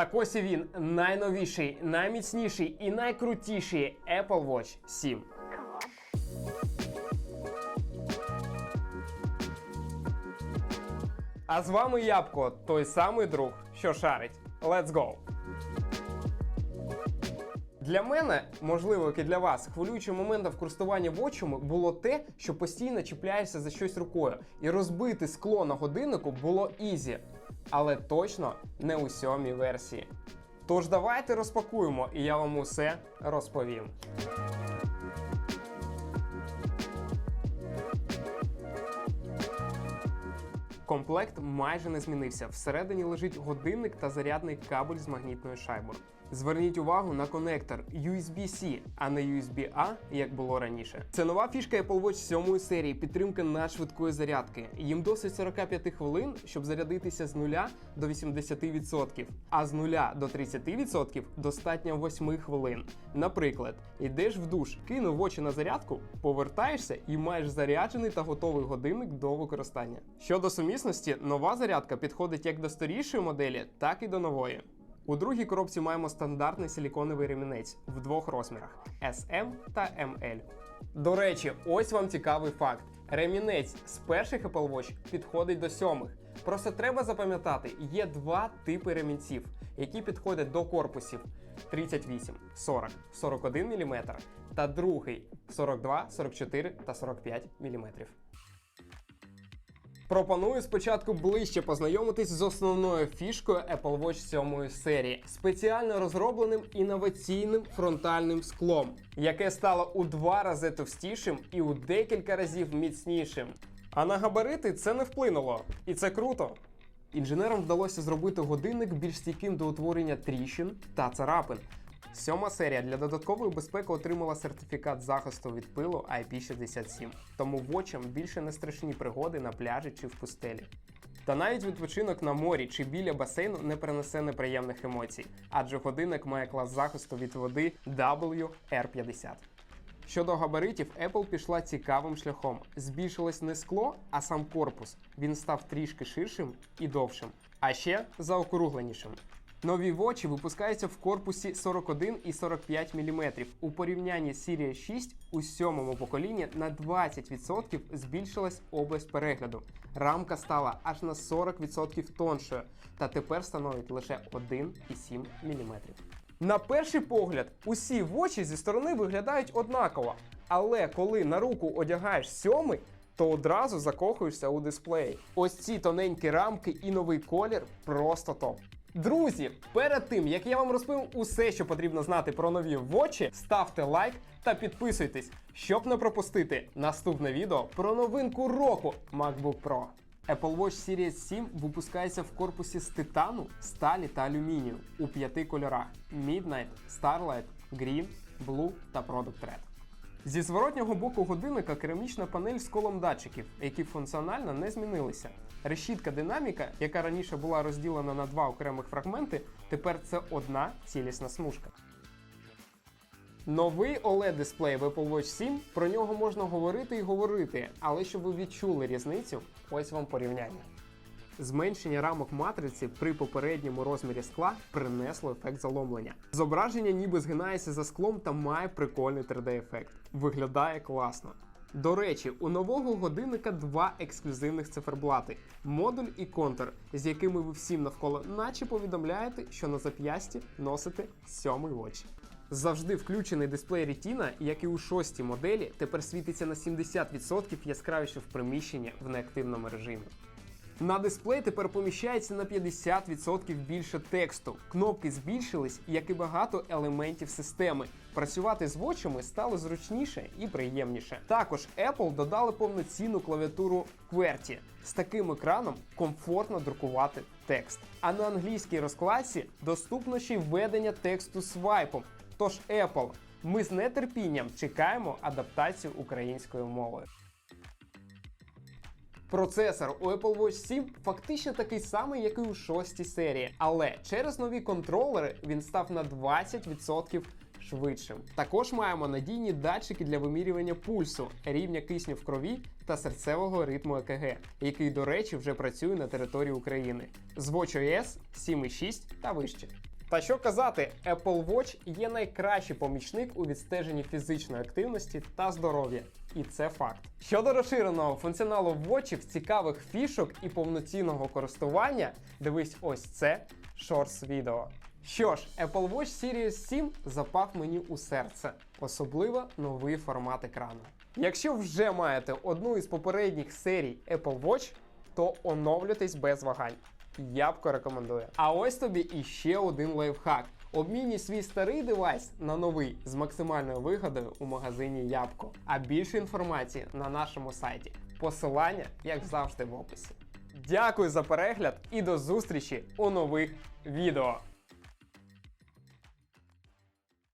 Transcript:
Так ось він найновіший, найміцніший і найкрутіший Apple Watch 7. А з вами Ябко, той самий друг, що шарить. Let's go! Для мене, можливо, як і для вас, хвилюючим моментом в користуванні вочами було те, що постійно чіпляєшся за щось рукою, і розбити скло на годиннику було ізі, але точно не у сьомій версії. Тож давайте розпакуємо, і я вам усе розповім. Комплект майже не змінився. Всередині лежить годинник та зарядний кабель з магнітною шайбою. Зверніть увагу на конектор USB-C, а не USB-A, як було раніше. Це нова фішка Apple Watch 7 серії підтримка надшвидкої зарядки. Їм досить 45 хвилин, щоб зарядитися з 0 до 80%, а з 0 до 30% достатньо 8 хвилин. Наприклад, йдеш в душ, кинув очі на зарядку, повертаєшся і маєш заряджений та готовий годинник до використання. Щодо сумісності, нова зарядка підходить як до старішої моделі, так і до нової. У другій коробці маємо стандартний силіконовий ремінець в двох розмірах SM та ML. До речі, ось вам цікавий факт: ремінець з перших Apple Watch підходить до сьомих. Просто треба запам'ятати, є два типи ремінців, які підходять до корпусів 38, 40, 41 мм та другий 42, 44 та 45 мм. Пропоную спочатку ближче познайомитись з основною фішкою Apple Watch 7 серії спеціально розробленим інноваційним фронтальним склом, яке стало у два рази товстішим і у декілька разів міцнішим. А на габарити це не вплинуло, і це круто. Інженерам вдалося зробити годинник більш стійким до утворення тріщин та царапин. Сьома серія для додаткової безпеки отримала сертифікат захисту від пилу IP67, тому вочам більше не страшні пригоди на пляжі чи в пустелі. Та навіть відпочинок на морі чи біля басейну не принесе неприємних емоцій, адже годинник має клас захисту від води WR50. Щодо габаритів, Apple пішла цікавим шляхом. Збільшилось не скло, а сам корпус. Він став трішки ширшим і довшим, а ще заокругленішим. Нові вочі випускаються в корпусі 41 і 45 мм. У порівнянні з Series 6 у сьомому поколінні на 20% збільшилась область перегляду. Рамка стала аж на 40% тоншою та тепер становить лише 1,7 мм. На перший погляд, усі вочі зі сторони виглядають однаково. Але коли на руку одягаєш сьомий, то одразу закохуєшся у дисплеї. Ось ці тоненькі рамки і новий колір просто топ. Друзі, перед тим як я вам розповім усе, що потрібно знати про нові вочі, ставте лайк та підписуйтесь, щоб не пропустити наступне відео про новинку року MacBook Pro. Apple Watch Series 7 випускається в корпусі з титану, сталі та алюмінію у п'яти кольорах: Midnight, Starlight, Green, Blue та Product Red. Зі зворотнього боку годинника керамічна панель з колом датчиків, які функціонально не змінилися. Решітка динаміка, яка раніше була розділена на два окремих фрагменти, тепер це одна цілісна смужка. Новий oled дисплей в Apple Watch 7, про нього можна говорити і говорити, але щоб ви відчули різницю, ось вам порівняння. Зменшення рамок матриці при попередньому розмірі скла принесло ефект заломлення. Зображення ніби згинається за склом та має прикольний 3D-ефект. Виглядає класно. До речі, у нового годинника два ексклюзивних циферблати модуль і контур, з якими ви всім навколо наче повідомляєте, що на зап'ясті носите сьомий watch. Завжди включений дисплей Retina, як і у шостій моделі, тепер світиться на 70% яскравіше в приміщенні в неактивному режимі. На дисплей тепер поміщається на 50% більше тексту. Кнопки збільшились, як і багато елементів системи. Працювати з вочами стало зручніше і приємніше. Також Apple додали повноцінну клавіатуру QWERTY. З таким екраном комфортно друкувати текст. А на англійській розкладці доступно ще й введення тексту свайпом. Тож Apple, ми з нетерпінням чекаємо адаптацію українською мовою. Процесор у Apple Watch 7 фактично такий самий, як і у 6 серії, але через нові контролери він став на 20% швидшим. Також маємо надійні датчики для вимірювання пульсу, рівня кисню в крові та серцевого ритму ЕКГ, який, до речі, вже працює на території України з WatchOS 7.6 та вище. Та що казати, Apple Watch є найкращий помічник у відстеженні фізичної активності та здоров'я. І це факт. Щодо розширеного функціоналу вочів, цікавих фішок і повноцінного користування, дивись ось це шорс відео. Що ж, Apple Watch Series 7 запав мені у серце, особливо новий формат екрану. Якщо вже маєте одну із попередніх серій Apple Watch, то оновлюйтесь без вагань. Ябко рекомендую. А ось тобі іще один лайфхак. Обмінюй свій старий девайс на новий з максимальною вигодою у магазині Ябко. А більше інформації на нашому сайті. Посилання, як завжди, в описі. Дякую за перегляд і до зустрічі у нових відео.